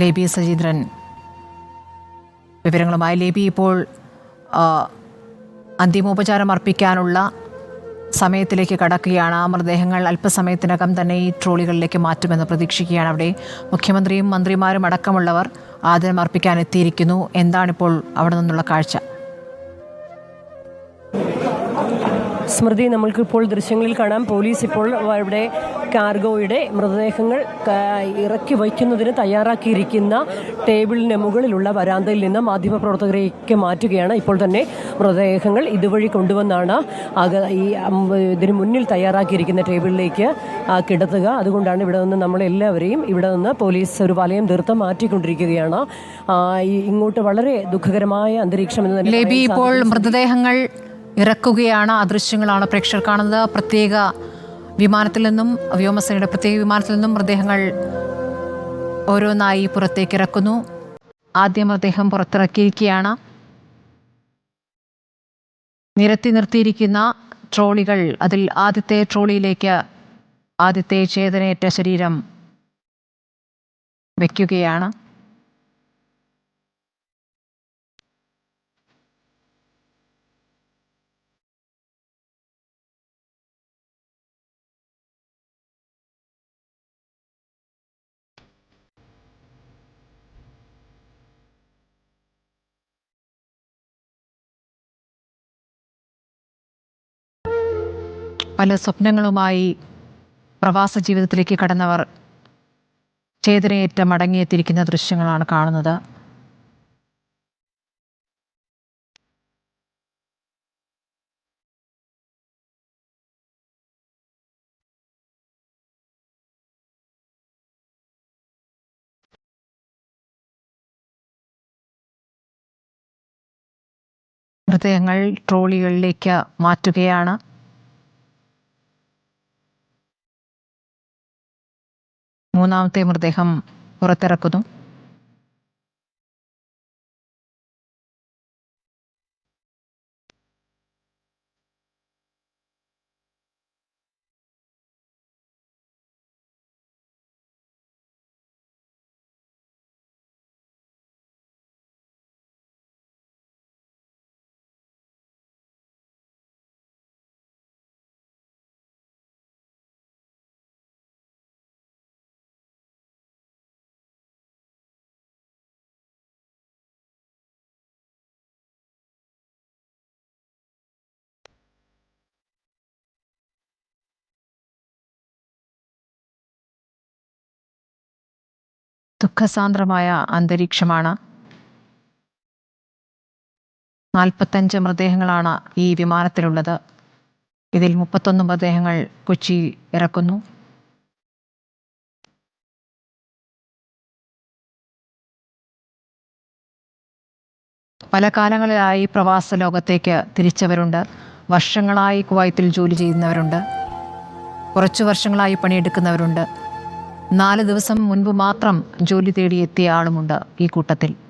ലേബി സജീന്ദ്രൻ. വിവരങ്ങളുമായി ലേബി ഇപ്പോൾ അന്തിമോപചാരം അർപ്പിക്കാനുള്ള സമയത്തിലേക്ക് കടക്കുകയാണ്. മൃതദേഹങ്ങൾ അല്പസമയത്തിനകം തന്നെ ഈ ട്രോളികളിലേക്ക് മാറ്റുമെന്ന് പ്രതീക്ഷിക്കുകയാണ് അവിടെ. മുഖ്യമന്ത്രിയും മന്ത്രിമാരും അടക്കമുള്ളവർ ആദരം അർപ്പിക്കാൻ എത്തിയിരിക്കുന്നു. എന്താണിപ്പോൾ അവിടെ നിന്നുള്ള കാഴ്ച? സ്മൃതി നമ്മൾക്കിപ്പോൾ ദൃശ്യങ്ങളിൽ കാണാം. പോലീസ് ഇപ്പോൾ ഇവിടെ കാർഗോയുടെ മൃതദേഹങ്ങൾ ഇറക്കി വയ്ക്കുന്നതിന് തയ്യാറാക്കിയിരിക്കുന്ന ടേബിളിന് മുകളിലുള്ള വരാന്തയിൽ നിന്ന് മാധ്യമപ്രവർത്തകരേക്ക് മാറ്റുകയാണ്. ഇപ്പോൾ തന്നെ മൃതദേഹങ്ങൾ ഇതുവഴി കൊണ്ടുവന്നാണ് ഈ ഇതിന് മുന്നിൽ തയ്യാറാക്കിയിരിക്കുന്ന ടേബിളിലേക്ക് കിടത്തുക. അതുകൊണ്ടാണ് ഇവിടെ നിന്ന് നമ്മളെല്ലാവരെയും ഇവിടെ നിന്ന് പോലീസ് ഒരു വലയം തീർത്ത് മാറ്റിക്കൊണ്ടിരിക്കുകയാണ്. ഇങ്ങോട്ട് വളരെ ദുഃഖകരമായ അന്തരീക്ഷം എന്ന് തന്നെ ഇപ്പോൾ മൃതദേഹങ്ങൾ ഇറക്കുകയാണ്. ആ ദൃശ്യങ്ങളാണ് പ്രേക്ഷകർ കാണുന്നത്. പ്രത്യേക വിമാനത്തിൽ നിന്നും വ്യോമസേനയുടെ പ്രത്യേക വിമാനത്തിൽ നിന്നും മൃതദേഹങ്ങൾ ഓരോന്നായി പുറത്തേക്ക് ഇറക്കുന്നു. ആദ്യ മൃതദേഹം പുറത്തിറക്കിയിരിക്കുകയാണ്. നിരത്തി നിർത്തിയിരിക്കുന്ന ട്രോളികൾ അതിൽ ആദ്യത്തെ ട്രോളിയിലേക്ക് ആദ്യത്തെ ചേതനയേറ്റ ശരീരം വയ്ക്കുകയാണ് പല സ്വപ്നങ്ങളുമായി പ്രവാസ ജീവിതത്തിലേക്ക് കടന്നവർ ചേതനയേറ്റ മടങ്ങിയെത്തിയിരിക്കുന്ന ദൃശ്യങ്ങളാണ് കാണുന്നത്. ഹൃദയങ്ങൾ ട്രോളികളിലേക്ക് മാറ്റുകയാണ്. മൂന്നാമത്തെ മൃതദേഹം പുറത്തിറക്കുന്നു. ദുഃഖസാന്ദ്രമായ അന്തരീക്ഷമാണ്. നാൽപ്പത്തഞ്ച് മൃതദേഹങ്ങളാണ് ഈ വിമാനത്തിലുള്ളത്. ഇതിൽ മുപ്പത്തൊന്ന് മൃതദേഹങ്ങൾ കൊച്ചി ഇറക്കുന്നു. പല കാലങ്ങളിലായി പ്രവാസ ലോകത്തേക്ക് തിരിച്ചവരുണ്ട്. വർഷങ്ങളായി കുവൈത്തിൽ ജോലി ചെയ്യുന്നവരുണ്ട്. കുറച്ചു വർഷങ്ങളായി പണിയെടുക്കുന്നവരുണ്ട്. നാല് ദിവസം മുൻപ് മാത്രം ജോലി തേടി എത്തിയ ആളുമുണ്ട് ഈ കൂട്ടത്തിൽ.